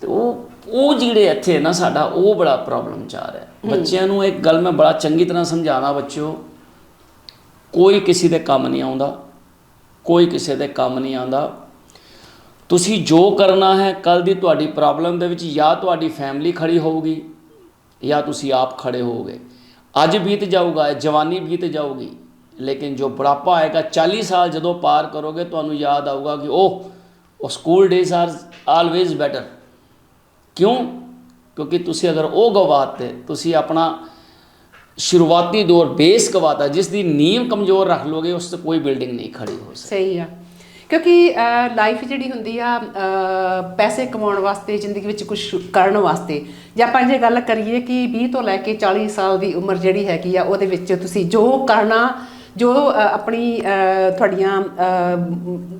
ਤੇ ਉਹ ਉਹ ਜਿਹੜੇ ਇੱਥੇ ਨਾ ਸਾਡਾ ਉਹ ਬੜਾ ਪ੍ਰੋਬਲਮ ਚੱਲ ਰਿਹਾ। ਬੱਚਿਆਂ ਨੂੰ ਇੱਕ ਗੱਲ ਮੈਂ ਬੜਾ ਚੰਗੀ ਤਰ੍ਹਾਂ ਸਮਝਾਣਾ ਬੱਚਿਓ। ਕੋਈ ਕਿਸੇ ਦੇ ਕੰਮ ਨਹੀਂ ਆਉਂਦਾ। ਕੋਈ ਕਿਸੇ ਦੇ ਕੰਮ ਨਹੀਂ ਆਉਂਦਾ। ਤੁਸੀਂ ਜੋ ਕਰਨਾ ਹੈ ਕੱਲ ਦੀ ਤੁਹਾਡੀ ਪ੍ਰੋਬਲਮ ਦੇ ਵਿੱਚ ਜਾਂ ਤੁਹਾਡੀ ਫੈਮਿਲੀ ਖੜੀ ਹੋਊਗੀ ਜਾਂ ਤੁਸੀਂ ਆਪ ਖੜੇ ਹੋਵੋਗੇ। ਅੱਜ ਬੀਤ ਜਾਊਗਾ ਜਵਾਨੀ ਬੀਤ ਜਾਊਗੀ। ਲੇਕਿਨ ਜੋ ਬੁਢਾਪਾ ਆਏਗਾ 40 ਸਾਲ ਜਦੋਂ ਪਾਰ ਕਰੋਗੇ ਤੁਹਾਨੂੰ ਯਾਦ ਆਊਗਾ ਕਿ ਉਹ ਉਹ school days are always better ਕਿਉਂ? ਕਿਉਂਕਿ ਤੁਸੀਂ ਅਗਰ ਉਹ ਗਵਾਤੇ ਤੁਸੀਂ ਆਪਣਾ ਸ਼ੁਰੂਆਤੀ ਦੌਰ ਬੇਸ ਗਵਾਤਾ, ਜਿਸ ਦੀ ਨੀਂਵ ਕਮਜ਼ੋਰ ਰੱਖ ਲੋਗੇ, ਉਸ ਤੇ ਕੋਈ ਬਿਲਡਿੰਗ ਨਹੀਂ ਖੜੀ ਹੋ ਸਕਦੀ। ਸਹੀ ਆ। ਕਿਉਂਕਿ ਲਾਈਫ ਜਿਹੜੀ ਹੁੰਦੀ ਆ ਪੈਸੇ ਕਮਾਉਣ ਵਾਸਤੇ, ਜ਼ਿੰਦਗੀ ਵਿੱਚ ਕੁਝ ਕਰਨ ਵਾਸਤੇ। ਜੇ ਆਪਾਂ ਜੇ ਗੱਲ ਕਰੀਏ ਕਿ 20 ਤੋਂ ਲੈ ਕੇ 40 ਸਾਲ ਦੀ ਉਮਰ ਜਿਹੜੀ ਹੈਗੀ ਆ, ਉਹਦੇ ਵਿੱਚ ਤੁਸੀਂ ਜੋ ਕਰਨਾ, ਜੋ ਆਪਣੀ ਤੁਹਾਡੀਆਂ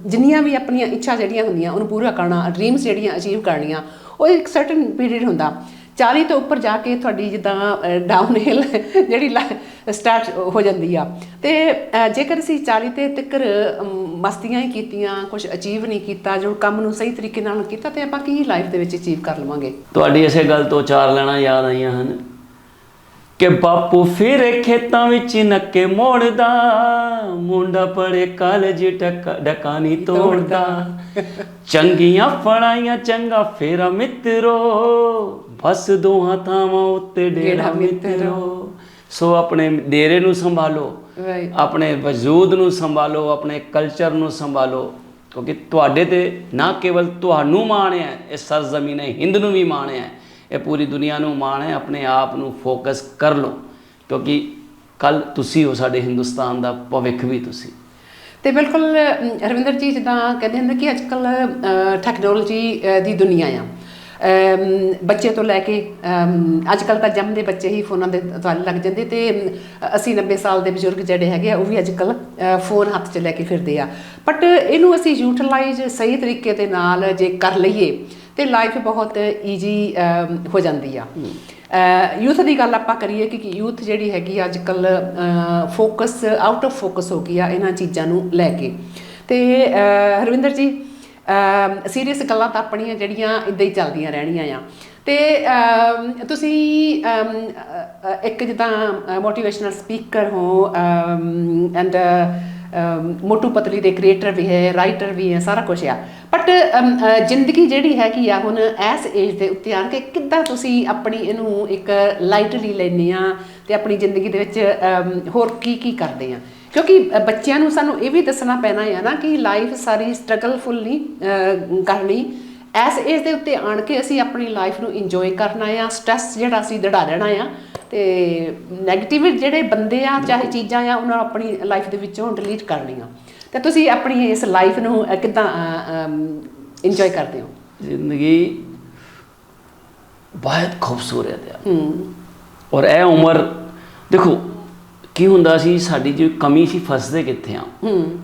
ਜਿੰਨੀਆਂ ਵੀ ਆਪਣੀਆਂ ਇੱਛਾ ਜਿਹੜੀਆਂ ਹੁੰਦੀਆਂ, ਉਹਨੂੰ ਪੂਰਾ ਕਰਨਾ ਡ੍ਰੀਮਸ ਜਿਹੜੀਆਂ ਅਚੀਵ ਕਰਨੀਆਂ ਉਹ ਇੱਕ ਸਰਟਨ ਪੀਰੀਅਡ ਹੁੰਦਾ। 40 ਤੋਂ ਉੱਪਰ ਜਾ ਕੇ ਤੁਹਾਡੀ ਜਿੱਦਾਂ ਡਾਊਨ ਹਿਲ *laughs* ਜਿਹੜੀ ਸਟਾਰਟ ਹੋ ਜਾਂਦੀ ਆ। ਤੇ ਜੇਕਰ ਅਸੀਂ 40 ਤੇ ਤੱਕਰ ਮਸਤੀਆਂ ਹੀ ਕੀਤੀਆਂ ਕੁਝ ਅਚੀਵ ਨਹੀਂ ਕੀਤਾ, ਜੋ ਕੰਮ ਨੂੰ ਸਹੀ ਤਰੀਕੇ ਨਾਲ ਕੀਤਾ, ਤੇ ਆਪਾਂ ਕੀ ਲਾਈਫ ਦੇ ਵਿੱਚ ਅਚੀਵ ਕਰ ਲਵਾਂਗੇ? ਤੁਹਾਡੀ ਇਸੇ ਗੱਲ ਤੋਂ ਚਾਰ ਲੈਣਾ ਯਾਦ ਆਈਆਂ ਹਨ। ਕਿ ਬਾਪੂ ਫਿਰ ਖੇਤਾਂ ਵਿੱਚ ਨੱਕੇ ਮੋੜਦਾ ਮੁੰਡਾ ਪੜੇ ਕਾਲਜ ਟਕਾ ਡਕਾਨੀ ਤੋੜਦਾ। ਚੰਗੀਆਂ ਫੜਾਈਆਂ ਚੰਗਾ ਫੇਰਾ ਮਿੱਤਰੋ ਬਸ ਦੋਹਾਂ ਥਾਵਾਂ ਉੱਤੇ ਡੇਰਾ ਮਿੱਤਰੋ। ਸੋ ਆਪਣੇ ਡੇਰੇ ਨੂੰ ਸੰਭਾਲੋ. ਆਪਣੇ ਵਜੂਦ ਨੂੰ ਸੰਭਾਲੋ ਆਪਣੇ ਕਲਚਰ ਨੂੰ ਸੰਭਾਲੋ ਕਿਉਂਕਿ ਤੁਹਾਡੇ ਤੇ ਨਾ ਕੇਵਲ ਤੁਹਾਨੂੰ ਮਾਣ ਹੈ ਇਸ ਸਰਜ਼ਮੀਨ ਹਿੰਦ ਨੂੰ ਵੀ ਮਾਣ ਹੈ। ਇਹ ਪੂਰੀ ਦੁਨੀਆ ਨੂੰ ਮਾਣ ਹੈ ਆਪਣੇ ਆਪ ਨੂੰ ਫੋਕਸ ਕਰ ਲਓ। ਕਿਉਂਕਿ ਕੱਲ ਤੁਸੀਂ ਹੋ ਸਾਡੇ ਹਿੰਦੁਸਤਾਨ ਦਾ ਭਵਿੱਖ ਵੀ ਤੁਸੀਂ। ਤੇ ਬਿਲਕੁਲ ਅਮ, ਰਵਿੰਦਰ ਜੀ ਜਿੱਦਾਂ ਕਹਿੰਦੇ ਹੁੰਦੇ ਕਿ ਅੱਜ ਕੱਲ ਟੈਕਨੋਲੋਜੀ ਦੀ ਦੁਨੀਆ ਆ। ਬੱਚੇ ਤੋਂ ਲੈ ਕੇ ਅੱਜ ਕੱਲ ਤਾਂ ਜੰਮਦੇ ਬੱਚੇ ਹੀ ਫੋਨਾਂ ਦੇ ਦੁਆਲੇ ਲੱਗ ਜਾਂਦੇ ਤੇ 80 90 ਸਾਲ ਦੇ ਬਜ਼ੁਰਗ ਜਿਹੜੇ ਹੈਗੇ ਆ ਉਹ ਵੀ ਅੱਜ ਕੱਲ ਫੋਨ ਹੱਥ 'ਚ ਲੈ ਕੇ ਫਿਰਦੇ ਆ। ਬਟ ਇਹਨੂੰ ਅਸੀਂ ਯੂਟਿਲਾਈਜ਼ ਸਹੀ ਤਰੀਕੇ ਦੇ ਨਾਲ ਜੇ ਕਰ ਲਈਏ ਤੇ ਲਾਈਫ ਬਹੁਤ ਈਜੀ ਹੋ ਜਾਂਦੀ ਆ। ਯੂਥ ਦੀ ਗੱਲ ਆਪਾਂ ਕਰੀਏ ਕਿ ਯੂਥ ਜਿਹੜੀ ਹੈਗੀ ਅੱਜ ਕੱਲ ਫੋਕਸ ਆਊਟ ਆਫ ਫੋਕਸ ਹੋ ਗਈ ਆ ਇਹਨਾਂ ਚੀਜ਼ਾਂ ਨੂੰ ਲੈ ਕੇ। ਤੇ ਹਰਵਿੰਦਰ ਜੀ ਸੀਰੀਅਸ ਗੱਲਾਂ ਤਾਂ ਆਪਣੀਆਂ ਜਿਹੜੀਆਂ ਇਦਾਂ ਹੀ ਚੱਲਦੀਆਂ ਰਹਿਣੀਆਂ ਆ। ਤੇ ਤੁਸੀਂ ਇੱਕ ਜਿੱਦਾਂ ਮੋਟੀਵੇਸ਼ਨਲ ਸਪੀਕਰ ਹੋ ਐਂਡ ਮੋਟੂ ਪਤਲੀ ਦੇ ਕ੍ਰੀਏਟਰ ਵੀ ਹੈ ਰਾਈਟਰ ਵੀ ਹੈ ਸਾਰਾ ਕੁਝ ਆ। ਬਟ um, uh, ਜ਼ਿੰਦਗੀ ਜਿਹੜੀ ਹੈਗੀ ਆ ਹੁਣ ਐਸ ਏਜ ਦੇ ਉੱਤੇ ਆਣ ਕੇ ਕਿੱਦਾਂ ਤੁਸੀਂ ਆਪਣੀ ਇਹਨੂੰ ਇੱਕ ਲਾਈਟਲੀ ਲੈਂਦੇ ਆ ਤੇ ਆਪਣੀ ਜ਼ਿੰਦਗੀ ਦੇ ਵਿੱਚ ਹੋਰ ਕੀ ਕੀ ਕਰਦੇ ਆ? ਕਿਉਂਕਿ ਬੱਚਿਆਂ ਨੂੰ ਸਾਨੂੰ ਇਹ ਵੀ ਦੱਸਣਾ ਪੈਣਾ ਹੈ ਨਾ ਕਿ ਲਾਈਫ ਸਾਰੀ ਸਟਰਗਲਫੁਲ ਨਹੀਂ ਕਰਨੀ। ਐਸ ਏਜ ਦੇ ਉੱਤੇ ਆਣ ਕੇ ਅਸੀਂ ਆਪਣੀ ਲਾਈਫ ਨੂੰ ਇੰਜੋਏ ਕਰਨਾ ਆ ਸਟ੍ਰੈਸ ਜਿਹੜਾ ਅਸੀਂ ਦੜਾ ਲੈਣਾ ਆ ਤੇ 네ਗੇਟਿਵ ਜਿਹੜੇ ਬੰਦੇ ਆ, ਚਾਹੇ ਚੀਜ਼ਾਂ ਆ, ਉਹਨਾਂ ਨੂੰ ਆਪਣੀ ਲਾਈਫ ਦੇ ਵਿੱਚੋਂ ਡਿਲੀਟ ਕਰਨੀਆਂ। ਤੇ ਤੁਸੀਂ ਆਪਣੀ ਇਸ ਲਾਈਫ ਨੂੰ ਕਿੱਦਾਂ ਇੰਜੋਏ ਕਰਦੇ ਹੋ? ਜ਼ਿੰਦਗੀ ਬਹੁਤ ਖੂਬਸੂਰਤ ਹੈ ਹੂੰ। ਔਰ ਇਹ ਉਮਰ ਦੇਖੋ ਕੀ ਹੁੰਦਾ ਸੀ ਸਾਡੀ ਜੋ ਕਮੀ ਸੀ ਫਸਦੇ ਕਿੱਥੇ ਆ? ਹੂੰ।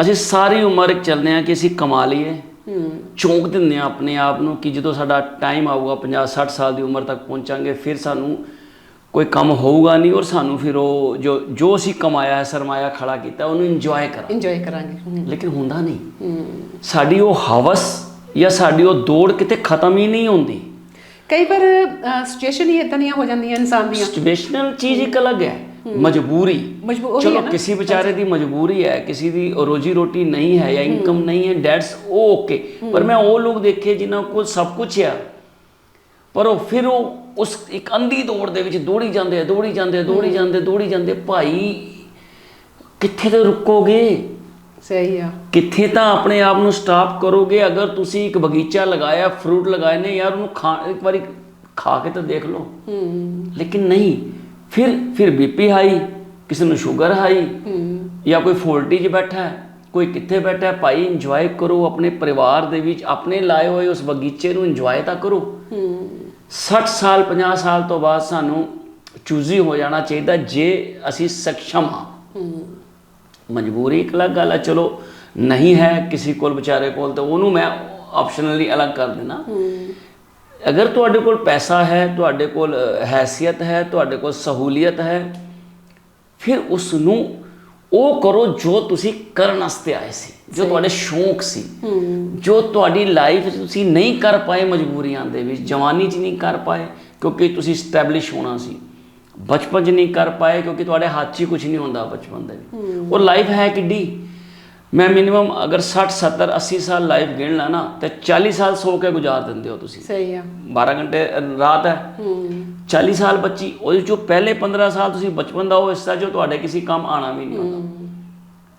ਅਸੀਂ ਸਾਰੀ ਉਮਰ ਚੱਲਦੇ ਆ ਕਿ ਅਸੀਂ ਕਮਾ ਲਈਏ। ਹੂੰ। ਚੌਂਕ ਦਿੰਦੇ ਆ ਆਪਣੇ ਆਪ ਨੂੰ ਕਿ ਜਦੋਂ ਸਾਡਾ ਟਾਈਮ ਆਊਗਾ 50 60 ਸਾਲ ਦੀ ਉਮਰ ਤੱਕ ਪਹੁੰਚਾਂਗੇ ਫਿਰ ਸਾਨੂੰ ਕੋਈ ਕੰਮ ਹੋਊਗਾ ਨਹੀਂ ਔਰ ਸਾਨੂੰ ਫਿਰ ਉਹ ਜੋ ਜੋ ਅਸੀਂ ਕਮਾਇਆ ਹੈ ਸਰਮਾਇਆ ਖੜਾ ਕੀਤਾ ਉਹਨੂੰ ਇੰਜੋਏ ਕਰਾਂ ਇੰਜੋਏ ਕਰਾਂਗੇ ਲੇਕਿਨ ਹੁੰਦਾ ਨਹੀਂ। ਸਾਡੀ ਉਹ ਹਵਸ ਜਾਂ ਸਾਡੀ ਉਹ ਦੌੜ ਕਿਤੇ ਖਤਮ ਹੀ ਨਹੀਂ ਹੁੰਦੀ। ਕਈ ਵਾਰ ਸਿਚੁਏਸ਼ਨ ਹੀ ਇਦਾਂ ਦੀਆਂ ਹੋ ਜਾਂਦੀਆਂ ਇਨਸਾਨ ਦੀਆਂ। ਸਿਚੁਏਸ਼ਨਲ ਚੀਜ਼ ਇੱਕ ਅਲੱਗ ਹੈ। ਮਜਬੂਰੀ। ਚਲੋ ਕਿਸੇ ਵਿਚਾਰੇ ਦੀ ਮਜਬੂਰੀ ਹੈ ਕਿਸੇ ਦੀ ਰੋਜੀ ਰੋਟੀ ਨਹੀਂ ਹੈ ਜਾਂ ਇਨਕਮ ਨਹੀਂ ਹੈ ਡੈਟਸ ਓਕੇ ਪਰ ਮੈਂ ਉਹ ਲੋਕ ਦੇਖੇ ਜਿਨ੍ਹਾਂ ਕੋਲ ਸਭ ਕੁਝ ਹੈ ਪਰ ਉਹ ਫਿਰ ਉਹ ਉਸ ਇੱਕ ਅੰਧੀ ਦੌੜ ਦੇ ਵਿੱਚ ਦੌੜੀ ਜਾਂਦੇ ਆ ਦੌੜੀ ਜਾਂਦੇ ਆ ਦੌੜੀ ਜਾਂਦੇ ਦੌੜੀ ਜਾਂਦੇ। ਭਾਈ ਕਿੱਥੇ ਤੇ ਰੁਕੋਗੇ? ਸਹੀ ਆ। ਕਿੱਥੇ ਤਾਂ ਆਪਣੇ ਆਪ ਨੂੰ ਸਟਾਪ ਕਰੋਗੇ? ਅਗਰ ਤੁਸੀਂ ਇੱਕ ਬਗੀਚਾ ਲਗਾਇਆ ਫਰੂਟ ਲਗਾਏ ਨੇ ਯਾਰ ਉਹਨੂੰ ਖਾ ਇੱਕ ਵਾਰੀ ਖਾ ਕੇ ਤਾਂ ਦੇਖ ਲਓ। ਹੂੰ। ਲੇਕਿਨ ਨਹੀਂ ਫਿਰ ਫਿਰ ਬੀਪੀ ਹਾਈ ਕਿਸੇ ਨੂੰ ਸ਼ੂਗਰ ਹਾਈ ਹੂੰ। ਜਾਂ ਕੋਈ ਫੋਲਟੀ 'ਚ ਬੈਠਾ ਹੈ ਕੋਈ ਕਿੱਥੇ ਬੈਠਾ ਹੈ, ਭਾਈ ਇੰਜੋਏ ਕਰੋ ਆਪਣੇ ਪਰਿਵਾਰ ਦੇ ਵਿੱਚ ਆਪਣੇ ਲਾਏ ਹੋਏ ਉਸ ਬਗੀਚੇ ਨੂੰ ਇੰਜੋਏ ਤਾਂ ਕਰੋ। 60 ਸਾਲ 50 ਸਾਲ ਤੋਂ ਬਾਅਦ ਸਾਨੂੰ ਚੂਜ਼ੀ ਹੋ ਜਾਣਾ ਚਾਹੀਦਾ ਜੇ ਅਸੀਂ ਸક્ષਮ ਹਾਂ। ਮਜਬੂਰੀ ਇੱਕ ਅਲੱਗ ਗੱਲ ਹੈ ਚਲੋ ਨਹੀਂ ਹੈ ਕਿਸੇ ਕੋਲ ਵਿਚਾਰੇ ਕੋਲ ਤਾਂ ਉਹਨੂੰ ਮੈਂ ਆਪਸ਼ਨਲੀ ਅਲੱਗ ਕਰ ਦੇਣਾ। ਅਗਰ ਤੁਹਾਡੇ ਕੋਲ ਪੈਸਾ ਹੈ, ਤੁਹਾਡੇ ਕੋਲ ਹੈਸੀਅਤ ਹੈ, ਤੁਹਾਡੇ ਕੋਲ ਸਹੂਲੀਅਤ ਹੈ, ਫਿਰ ਉਸ ਨੂੰ ਉਹ ਕਰੋ ਜੋ ਤੁਸੀਂ ਕਰਨ ਵਾਸਤੇ ਆਏ ਸੀ ਜੋ ਤੁਹਾਡੇ ਸ਼ੌਂਕ ਸੀ। ਜੋ ਤੁਹਾਡੀ ਲਾਈਫ ਤੁਸੀਂ ਨਹੀਂ ਕਰ ਪਾਏ ਮਜਬੂਰੀਆਂ ਦੇ ਵਿੱਚ ਜਵਾਨੀ 'ਚ ਨਹੀਂ ਕਰ ਪਾਏ ਕਿਉਂਕਿ ਤੁਸੀਂ ਸਟੈਬਲਿਸ਼ ਹੋਣਾ ਸੀ। ਬਚਪਨ 'ਚ ਨਹੀਂ ਕਰ ਪਾਏ ਕਿਉਂਕਿ ਤੁਹਾਡੇ ਹੱਥ 'ਚ ਹੀ ਕੁਝ ਨਹੀਂ ਹੁੰਦਾ ਬਚਪਨ ਦੇ ਵਿੱਚ। ਉਹ ਲਾਈਫ ਹੈ ਕਿੱਡੀ? ਮੈਂ ਮਿਨੀਮਮ ਅਗਰ 60 70 80 ਸਾਲ ਲਾਈਫ ਗਿਣ ਲਾ ਨਾ ਤੇ 40 ਸਾਲ ਸੋ ਕੇ ਗੁਜ਼ਾਰ ਦਿੰਦੇ ਹੋ ਤੁਸੀਂ। ਸਹੀ ਆ। 12 ਘੰਟੇ ਰਾਤ ਹੈ। 40 ਸਾਲ ਬੱਚੀ ਉਹਦੇ ਚੋਂ ਪਹਿਲੇ 15 ਸਾਲ ਤੁਸੀਂ ਬਚਪਨ ਦਾ ਉਹ ਹਿੱਸਾ ਜੋ ਤੁਹਾਡੇ ਕਿਸੇ ਕੰਮ ਆਣਾ ਵੀ ਨਹੀਂ ਹੁੰਦਾ।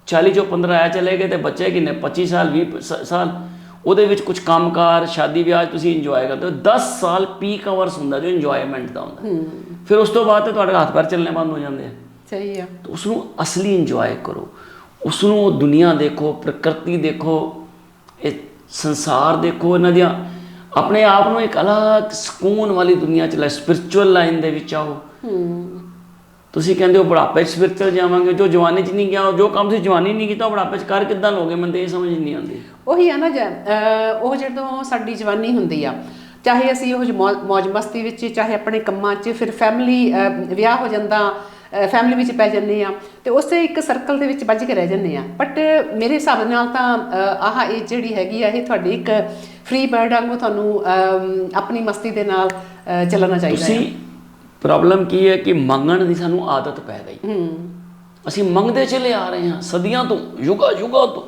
40 ਚੋਂ 15 ਆਇਆ ਚਲੇ ਗਏ ਤੇ ਬੱਚੇ ਕਿੰਨੇ? 25 ਸਾਲ 20 ਸ- ਸਾਲ। ਉਹਦੇ ਵਿੱਚ ਕੁਝ ਕੰਮਕਾਰ ਸ਼ਾਦੀ ਵਿਆਹ ਤੁਸੀਂ ਇੰਜੋਏ ਕਰਦੇ ਹੋ। 10 ਸਾਲ ਪੀਕ ਆਵਰਸ ਹੁੰਦਾ ਜੋ ਇੰਜੋਇਮੈਂਟ ਦਾ ਹੁੰਦਾ। ਫਿਰ ਉਸ ਤੋਂ ਬਾਅਦ ਤੇ ਤੁਹਾਡੇ ਹੱਥ ਪੈਰ ਚੱਲਣੇ ਬੰਦ ਹੋ ਜਾਂਦੇ ਆ। ਸਹੀ ਆ। ਤਾਂ ਉਸ ਨੂੰ ਅਸਲੀ ਇੰਜੋਏ ਕਰੋ। ਉਸ ਨੂੰ ਦੁਨੀਆ ਦੇਖੋ ਪ੍ਰਕਿਰਤੀ ਦੇਖੋ ਇਹ ਸੰਸਾਰ ਦੇਖੋ ਇਹਨਾਂ ਦੀਆਂ ਆਪਣੇ ਆਪ ਨੂੰ ਇੱਕ ਅਲੱਗ ਸਕੂਨ ਵਾਲੀ ਦੁਨੀਆ ਚ ਲੈ ਸਪਿਰਚੁਅਲ ਲਾਈਨ ਦੇ ਵਿੱਚ ਆਓ। ਤੁਸੀਂ ਕਹਿੰਦੇ ਹੋ ਬੁਢਾਪੇ ਚ ਸਪਿਰਚੁਅਲ ਜਾਵਾਂਗੇ ਜੋ ਜਵਾਨੀ ਚ ਨਹੀਂ ਗਿਆ ਜੋ ਕੰਮ ਤੁਸੀਂ ਜਵਾਨੀ ਨਹੀਂ ਕੀਤਾ ਉਹ ਬੁਢਾਪੇ ਚ ਕਰ ਕਿੱਦਾਂ ਲੋਗੇ ਮੈਨੂੰ ਤੇ ਇਹ ਸਮਝ ਨਹੀਂ ਆਉਂਦੀ। ਉਹੀ ਆ ਨਾ ਉਹ ਜਦੋਂ ਸਾਡੀ ਜਵਾਨੀ ਹੁੰਦੀ ਆ ਚਾਹੇ ਅਸੀਂ ਉਹ ਮੌਜ ਮਸਤੀ ਵਿੱਚ ਚਾਹੇ ਆਪਣੇ ਕੰਮਾਂ 'ਚ ਫਿਰ ਫੈਮਿਲੀ ਵਿਆਹ ਹੋ ਜਾਂਦਾ ਫੈਮਿਲੀ ਵਿੱਚ ਪੈ ਜੰਨੇ ਆ ਤੇ ਉਸੇ ਇੱਕ ਸਰਕਲ ਦੇ ਵਿੱਚ ਵੱਜ ਕੇ ਰਹਿ ਜੰਨੇ ਆ ਬਟ ਮੇਰੇ ਹਿਸਾਬ ਨਾਲ ਤਾਂ ਆਹ ਇਹ ਜਿਹੜੀ ਹੈਗੀ ਆ ਇਹ ਤੁਹਾਡੀ ਇੱਕ ਫ੍ਰੀ ਬਰਡ ਵਾਂਗੂ ਤੁਹਾਨੂੰ ਆਪਣੀ ਮਸਤੀ ਦੇ ਨਾਲ ਚੱਲਣਾ ਚਾਹੀਦਾ ਹੈ। ਤੁਸੀਂ ਪ੍ਰੋਬਲਮ ਕੀ ਹੈ ਕਿ ਮੰਗਣ ਦੀ ਸਾਨੂੰ ਆਦਤ ਪੈ ਗਈ। ਅਸੀਂ ਮੰਗਦੇ ਚਲੇ ਆ ਰਹੇ ਹਾਂ ਸਦੀਆਂ ਤੋਂ ਯੁਗਾ ਯੁਗਾ ਤੋਂ।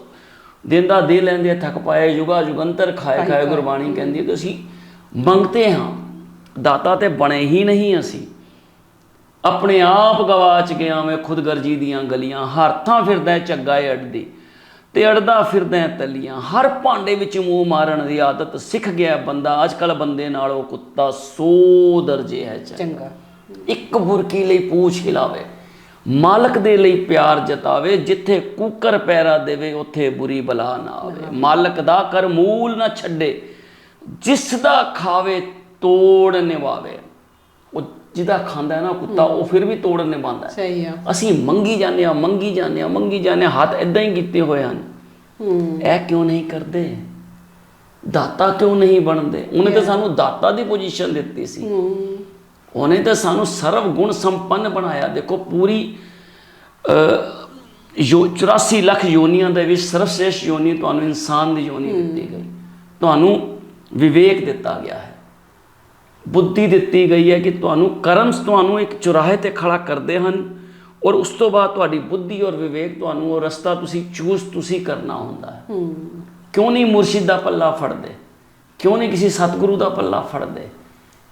ਦਿਨ ਦਾ ਲੈਂਦੇ ਥੱਕ ਪਾਏ ਯੁਗਾ ਯੁਗੰਤਰ ਖਾਏ ਖਾਏ ਗੁਰਬਾਣੀ ਕਹਿੰਦੀ ਹੈ ਕਿ ਅਸੀਂ ਮੰਗਤੇ ਹਾਂ। ਦਾਤਾ ਤੇ ਬਣੇ ਹੀ ਨਹੀਂ ਅਸੀਂ। ਆਪਣੇ ਆਪ ਗਵਾਚ ਗਿਆ ਮੈਂ ਖੁਦਗਰਜੀ ਦੀਆਂ ਗਲੀਆਂ ਹਰ ਥਾਂ ਫਿਰਦਾ ਝੱਗਾ ਏ ਅੜਦੀ ਤੇ ਅੜਦਾ ਫਿਰਦਾ ਤਲੀਆਂ। ਹਰ ਭਾਂਡੇ ਵਿੱਚ ਮੂੰਹ ਮਾਰਨ ਦੀ ਆਦਤ ਸਿੱਖ ਗਿਆ ਬੰਦਾ। ਅੱਜ ਕੱਲ ਬੰਦੇ ਨਾਲੋਂ ਕੁੱਤਾ 100 ਦਰਜੇ ਹੈ ਚੰਗਾ। ਚੰਗਾ। ਇੱਕ ਬੁਰਕੀ ਲਈ ਪੂਛ ਹਿਲਾਵੇ ਮਾਲਕ ਦੇ ਲਈ ਪਿਆਰ ਜਤਾਵੇ ਜਿੱਥੇ ਕੂਕਰ ਪੈਰਾ ਦੇਵੇ ਉੱਥੇ ਬੁਰੀ ਬਲਾ ਨਾ ਆਵੇ। ਮਾਲਕ ਦਾ ਕਰ ਮੂਲ ਨਾ ਛੱਡੇ ਜਿਸ ਦਾ ਖਾਵੇ ਤੋੜ ਨਿਵਾਵੇ। ਜਿਹਦਾ ਖਾਂਦਾ ਹੈ ਨਾ ਕੁੱਤਾ ਉਹ ਫਿਰ ਵੀ ਤੋੜ ਨਿਭਾਉਂਦਾ ਹੈ। ਸਹੀ ਆ। ਅਸੀਂ ਮੰਗੀ ਜਾਂਦੇ ਆ ਮੰਗੀ ਜਾਂਦੇ ਆ ਮੰਗੀ ਜਾਂਦੇ ਹਾਂ ਹੱਥ ਇਦਾਂ ਹੀ ਕੀਤੇ ਹੋਏ ਹਨ। ਹੂੰ। ਇਹ ਕਿਉਂ ਨਹੀਂ ਕਰਦੇ? ਦਾਤਾ ਕਿਉਂ ਨਹੀਂ ਬਣਦੇ? ਉਹਨੇ ਤਾਂ ਸਾਨੂੰ ਦਾਤਾ ਦੀ ਪੋਜੀਸ਼ਨ ਦਿੱਤੀ ਸੀ। ਹੂੰ। ਉਹਨੇ ਤਾਂ ਸਾਨੂੰ ਸਰਵ ਗੁਣ ਸੰਪੰਨ ਬਣਾਇਆ। ਦੇਖੋ ਪੂਰੀ ਅ, ਯੋ 84 ਲੱਖ ਯੋਨੀਆਂ ਦੇ ਵਿੱਚ ਸਰਵਸ਼੍ਰੇਸ਼ਟ ਯੋਨੀ ਤੁਹਾਨੂੰ ਇਨਸਾਨ ਦੀ ਯੋਨੀ ਦਿੱਤੀ ਗਈ। ਤੁਹਾਨੂੰ ਵਿਵੇਕ ਦਿੱਤਾ ਗਿਆ ਹੈ। ਬੁੱਧੀ ਦਿੱਤੀ ਗਈ ਹੈ ਕਿ ਤੁਹਾਨੂੰ ਕਰਮ ਤੁਹਾਨੂੰ ਇੱਕ ਚੁਰਾਹੇ ਤੇ ਖੜਾ ਕਰਦੇ ਹਨ ਔਰ ਉਸ ਤੋਂ ਬਾਅਦ ਤੁਹਾਡੀ ਬੁੱਧੀ ਔਰ ਵਿਵੇਕ ਤੁਹਾਨੂੰ ਉਹ ਰਸਤਾ ਤੁਸੀਂ ਚੂਜ਼ ਤੁਸੀਂ ਕਰਨਾ ਹੁੰਦਾ ਹੈ। ਕਿਉਂ ਨਹੀਂ ਮੁਰਸ਼ਿਦ ਦਾ ਪੱਲਾ ਫੜਦੇ? ਕਿਉਂ ਨਹੀਂ ਕਿਸੇ ਸਤਿਗੁਰੂ ਦਾ ਪੱਲਾ ਫੜਦੇ?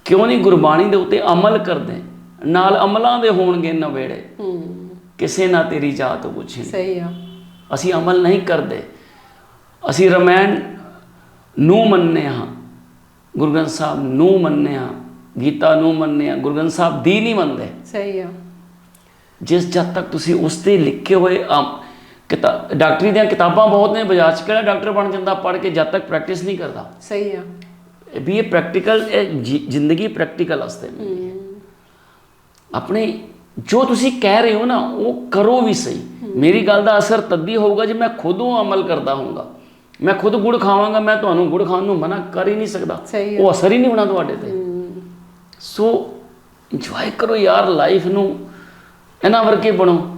ਕਿਉਂ ਨਹੀਂ ਗੁਰਬਾਣੀ ਦੇ ਉੱਤੇ ਅਮਲ ਕਰਦੇ? ਨਾਲ ਅਮਲਾਂ ਦੇ ਹੋਣਗੇ ਨਵੇੜੇ। ਕਿਸੇ ਨਾ ਤੇਰੀ ਜਾਤ ਪੁੱਛੇ ਸਹੀ ਆ। ਅਸੀਂ ਅਮਲ ਨਹੀਂ ਕਰਦੇ। ਅਸੀਂ ਰਮਾਇਣ ਨੂੰ ਮੰਨਦੇ ਹਾਂ। ਗੁਰੂ ਗ੍ਰੰਥ ਸਾਹਿਬ ਨੂੰ ਮੰਨਦੇ ਹਾਂ ਗੀਤਾ ਨੂੰ ਮੰਨਦੇ ਹਾਂ ਗੁਰੂ ਗ੍ਰੰਥ ਸਾਹਿਬ ਦੀ ਨਹੀਂ ਮੰਨਦੇ। ਸਹੀ ਆ। ਜਿਸ ਜਦ ਤੱਕ ਤੁਸੀਂ ਉਸ ਤੇ ਲਿਖੇ ਹੋਏ ਡਾਕਟਰੀ ਦੀਆਂ ਕਿਤਾਬਾਂ ਬਹੁਤ ਨੇ ਬਾਜ਼ਾਰ 'ਚ ਕਿਹੜਾ ਡਾਕਟਰ ਬਣ ਜਾਂਦਾ ਪੜ੍ਹ ਕੇ ਜਦ ਤੱਕ ਪ੍ਰੈਕਟਿਸ ਨਹੀਂ ਕਰਦਾ। ਸਹੀ ਆ। ਵੀ ਇਹ ਪ੍ਰੈਕਟੀਕਲ ਇਹ ਜ਼ਿੰਦਗੀ ਪ੍ਰੈਕਟੀਕਲ ਵਾਸਤੇ ਮਿਲਦੀ ਹੈ। ਆਪਣੇ ਜੋ ਤੁਸੀਂ ਕਹਿ ਰਹੇ ਹੋ ਨਾ ਉਹ ਕਰੋ ਵੀ ਸਹੀ। ਮੇਰੀ ਗੱਲ ਦਾ ਅਸਰ ਤੱਦੀ ਹੋਊਗਾ ਜੇ ਮੈਂ ਖੁਦ ਉਹ ਅਮਲ ਕਰਦਾ ਹੋਊਗਾ। ਮੈਂ ਖੁਦ ਗੁੜ ਖਾਵਾਂਗਾ ਮੈਂ ਤੁਹਾਨੂੰ ਗੁੜ ਖਾਣ ਨੂੰ ਮਨਾ ਕਰ ਹੀ ਨਹੀਂ ਸਕਦਾ। ਉਹ ਅਸਰ ਹੀ ਨਹੀਂ ਹੋਣਾ ਤੁਹਾਡੇ ਤੇ। ਸੋ ਇੰਜੋਏ ਕਰੋ ਯਾਰ ਲਾਈਫ ਨੂੰ। ਇਹਨਾਂ ਵਰਗੇ ਬਣੋ।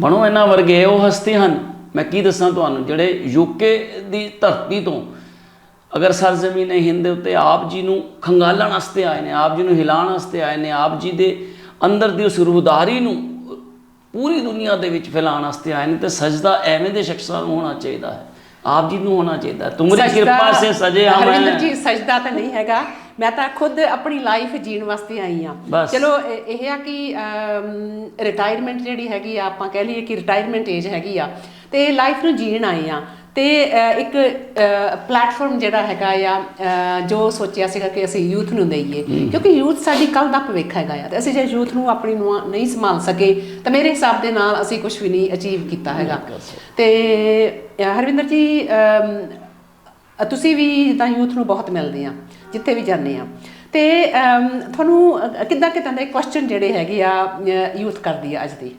ਬਣੋ ਇਹਨਾਂ ਵਰਗੇ ਉਹ ਹਸਤੀ ਹਨ। ਮੈਂ ਕੀ ਦੱਸਾਂ ਤੁਹਾਨੂੰ ਜਿਹੜੇ ਯੂਕੇ ਦੀ ਧਰਤੀ ਤੋਂ ਅਗਰ ਸਰਜ਼ਮੀਨ ਹਿੰਦ ਦੇ ਉੱਤੇ ਆਪ ਜੀ ਨੂੰ ਖੰਗਾਲਣ ਵਾਸਤੇ ਆਏ ਨੇ ਆਪ ਜੀ ਨੂੰ ਹਿਲਾਉਣ ਵਾਸਤੇ ਆਏ ਨੇ ਆਪ ਜੀ ਦੇ ਅੰਦਰ ਦੀ ਉਸ ਰੂਹਦਾਰੀ ਨੂੰ ਪੂਰੀ ਦੁਨੀਆ ਦੇ ਵਿੱਚ ਫੈਲਾਉਣ ਵਾਸਤੇ ਆਏ ਨੇ ਤੇ ਸਜਦਾ ਐਵੇਂ ਦੇ ਸ਼ਖਸਾਂ ਨੂੰ ਹੋਣਾ ਚਾਹੀਦਾ ਹੈ। ਆਪ ਜੀ ਨੂੰ ਹੋਣਾ ਚਾਹੀਦਾ। ਤੁਮਰੀ ਕਿਰਪਾ ਸੇ ਸਜੇ ਹੈ ਜੀ ਸਜਦਾ ਤਾਂ ਨਹੀਂ ਹੈਗਾ। ਮੈਂ ਤਾਂ ਖੁਦ ਆਪਣੀ ਲਾਈਫ ਜੀਣ ਵਾਸਤੇ ਆਈ ਆ। ਚਲੋ ਇਹ ਇਹ ਆ ਕਿ ਰਿਟਾਇਰਮੈਂਟ ਜਿਹੜੀ ਹੈਗੀ ਆ ਆਪਾਂ ਕਹਿ ਲਈਏ ਕਿ ਰਿਟਾਇਰਮੈਂਟ ਏਜ ਹੈਗੀ ਆ। ਤੇ ਲਾਈਫ ਨੂੰ ਜੀਣ ਆਏ ਆ। ਤੇ ਇੱਕ ਪਲੇਟਫਾਰਮ ਜਿਹੜਾ ਹੈਗਾ ਆ ਜੋ ਸੋਚਿਆ ਸੀਗਾ ਕਿ ਅਸੀਂ ਯੂਥ ਨੂੰ ਦਈਏ। ਕਿਉਂਕਿ ਯੂਥ ਸਾਡੀ ਕੱਲ ਦਾ ਭਵਿੱਖ ਹੈਗਾ ਆ ਤੇ ਅਸੀਂ ਜੇ ਯੂਥ ਨੂੰ ਆਪਣੀ ਨੂੰ ਨਹੀਂ ਸੰਭਾਲ ਸਕੇ ਤਾਂ ਮੇਰੇ ਹਿਸਾਬ ਦੇ ਨਾਲ ਅਸੀਂ ਕੁਝ ਵੀ ਨਹੀਂ ਅਚੀਵ ਕੀਤਾ ਹੈਗਾ। ਤੇ ਹਰਵਿੰਦਰ ਜੀ ਤੁਸੀਂ ਵੀ ਜਿੱਦਾਂ ਯੂਥ ਨੂੰ ਬਹੁਤ ਮਿਲਦੇ ਆ ਜਿੱਥੇ ਵੀ ਜਾਂਦੇ ਆ। ਤੇ ਤੁਹਾਨੂੰ ਕਿੱਦਾਂ ਕਿੱਦਾਂ ਦੇ ਕੁਐਸਚਨ ਜਿਹੜੇ ਹੈਗੇ ਆ ਯੂਥ ਕਰਦੀ ਆ ਅੱਜ ਦੀ?